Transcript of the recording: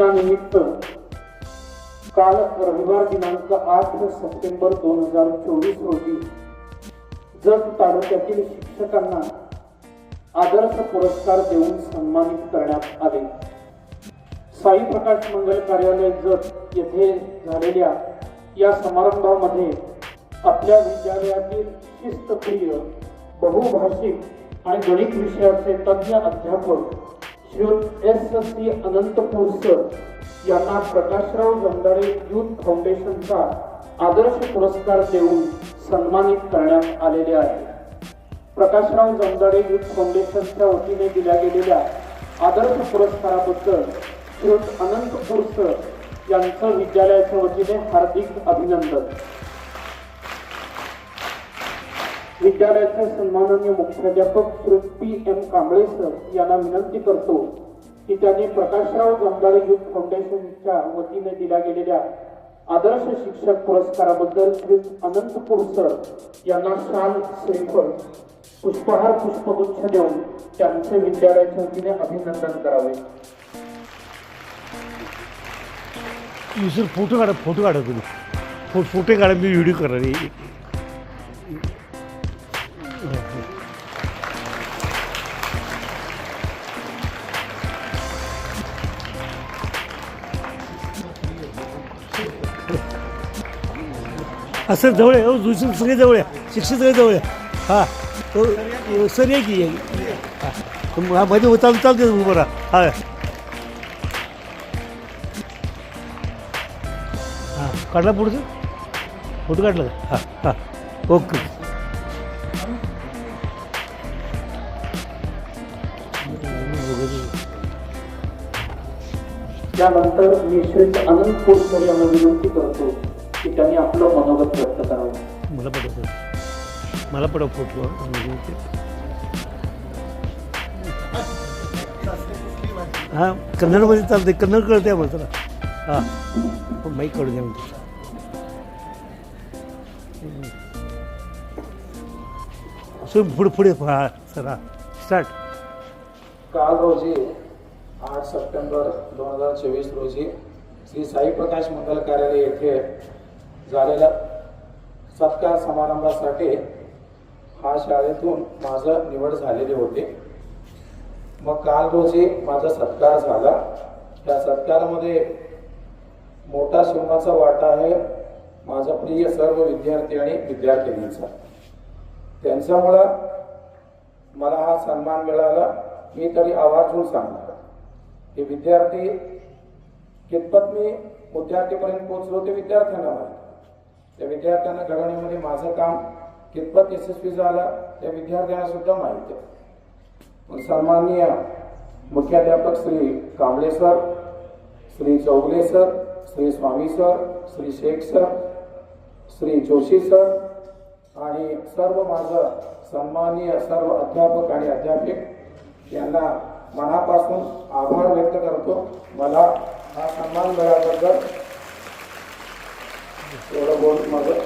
दिनानिमित्त काल रविवार दिनांक आठ सप्टेंबर दोन हजार चोवीस रोजी जत तालुक्यातील शिक्षकांना आदर्श पुरस्कार देऊन सन्मानित करण्यात आले. साई प्रकाश मंगल कार्यालय जत येथे झालेल्या या समारंभामध्ये आपल्या विद्यालयातील शिस्तप्रिय बहुभाषिक आणि गणित विषयाचे तज्ज्ञ अध्यापक Shri S. C. Anant sir यांना प्रकाशराव जमदारे युथ फाउंडेशनचा आदर्श पुरस्कार देऊन सन्मानित करण्यात आलेले आहे. प्रकाशराव जमदाडे युथ फाउंडेशनच्या वतीने दिल्या गेलेल्या आदर्श पुरस्काराबद्दल श्री अनंत सर यांचं विद्यालयाच्या वतीने हार्दिक अभिनंदन. विद्यालयाचे सन्माननीय मुख्याध्यापक Shri P M Kamble sir यांना विनंती करतो की त्यांनी प्रकाशराव जमदाडे युथ फाउंडेशनच्या वतीने दिल्या गेलेल्या आदर्श शिक्षक पुरस्काराबद्दल श्री अनंतपूर सर यांना शाल श्रीफळ पुष्पहार पुष्पगुच्छ देऊन त्यांचे विद्यालयाच्या वतीने अभिनंदन करावे. फोटो काढा फोटो काढा तुम्ही. फोटो काढा मी व्हिडिओ करणार असं जवळ आहे हो, दुसरी सगळे जवळ आहे शिक्षक सगळे जवळ आहे. हां सर आहे की हां? मध्ये उचाल चालते उभं राहा. हा. हां काढला पुढचं? फोटो काढला का? हां हां. ओके. त्यानंतर मी श्री अनंतपूर पोटकर यांना विनंती करतो. की त्यांनी आपलं मनोगत व्यक्त करावं. मला सर मला पडव फोटो हां कन्नडमध्ये चालते कन्नड कळते आम्हाला चला हां. माईक काढून द्या म्हणतो. सर पुढे पुढे हां सर हां स्टार्ट काल रोजी आठ सप्टेंबर दोन हजार चोवीस रोजी श्री साई प्रकाश मंगल कार्यालय येथे झालेल्या सत्कार समारंभासाठी हा शाळेतून माझं निवड झालेली होती. मग काल रोजी माझा सत्कार झाला. त्या सत्कारामध्ये मोठा सिंहाचा वाटा आहे माझा प्रिय सर्व विद्यार्थी आणि विद्यार्थिनींचा. त्यांच्यामुळं मला हा सन्मान मिळाला. मी तरी आवाजून सांगणार. की विद्यार्थी कितपत मी विद्यार्थीपर्यंत पोहोचलो ते विद्यार्थ्यांना माहिती त्या विद्यार्थ्यांना घडवण्यामध्ये माझं काम कितपत यशस्वी झालं त्या विद्यार्थ्यांना सुद्धा माहिती आहे. पण सन्माननीय मुख्याध्यापक Shri Kamble sir Shri Chougale sir Shri Swami sir Shri Shaikh sir Shri Joshi sir आणि सर्व माझं सन्माननीय सर्व अध्यापक आणि अध्यापिक यांना मनापासून आभार व्यक्त करतो. मला हा सन्मान मिळाल्याबद्दल Sonra bozulmadı.